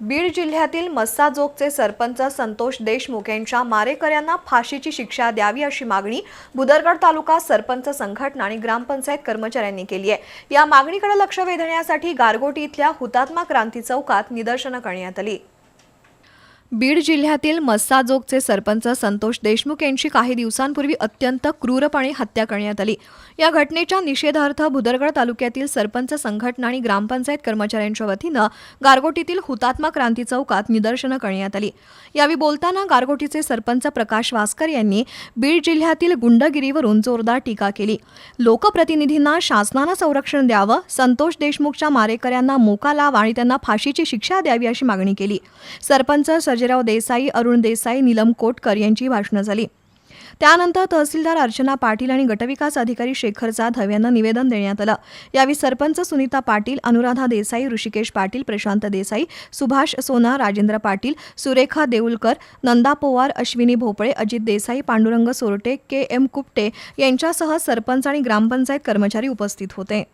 बीड जिल्ह्यातील मस्साजोगचे सरपंच संतोष देशमुख यांच्या मारेकऱ्यांना फाशीची शिक्षा द्यावी अशी मागणी भुदरगड तालुका सरपंच संघटना आणि ग्रामपंचायत कर्मचाऱ्यांनी केली आहे. या मागणीकडे लक्ष वेधण्यासाठी गारगोटी इथल्या हुतात्मा क्रांती चौकात निदर्शनं करण्यात आली. बीड जिल्ह्यातील मस्साजोगचे सरपंच संतोष देशमुख यांची काही दिवसांपूर्वी अत्यंत क्रूरपणे हत्या करण्यात आली. या घटनेच्या निषेधार्थ भुदरगड तालुक्यातील सरपंच संघटना आणि ग्रामपंचायत कर्मचाऱ्यांच्या वतीनं गारगोटीतील हुतात्मा क्रांती चौकात निदर्शनं करण्यात आली. यावेळी बोलताना गारगोटीचे सरपंच प्रकाश वासकर यांनी बीड जिल्ह्यातील गुंडगिरीवरून जोरदार टीका केली. लोकप्रतिनिधींना शासनानं संरक्षण द्यावं संतोष देशमुखच्या मारेकऱ्यांना मोका लाव आणि त्यांना फाशीची शिक्षा द्यावी अशी मागणी केली. सरपंच सर्जेराव देसाई अरुण देसाई नीलम कोटकर यांची भाषणं झाली. त्यानंतर तहसीलदार अर्चना पाटील आणि गटविकास अधिकारी शेखर जाधव यांना निवेदन देण्यात आलं. यावेळी सरपंच सुनीता पाटील अनुराधा देसाई ऋषिकेश पाटील प्रशांत देसाई सुभाष सोना राजेंद्र पाटील सुरेखा देऊलकर नंदा पोवार अश्विनी भोपळे अजित देसाई पांडुरंग सोरटे के एम कुपटे यांच्यासह सरपंच आणि ग्रामपंचायत कर्मचारी उपस्थित होते.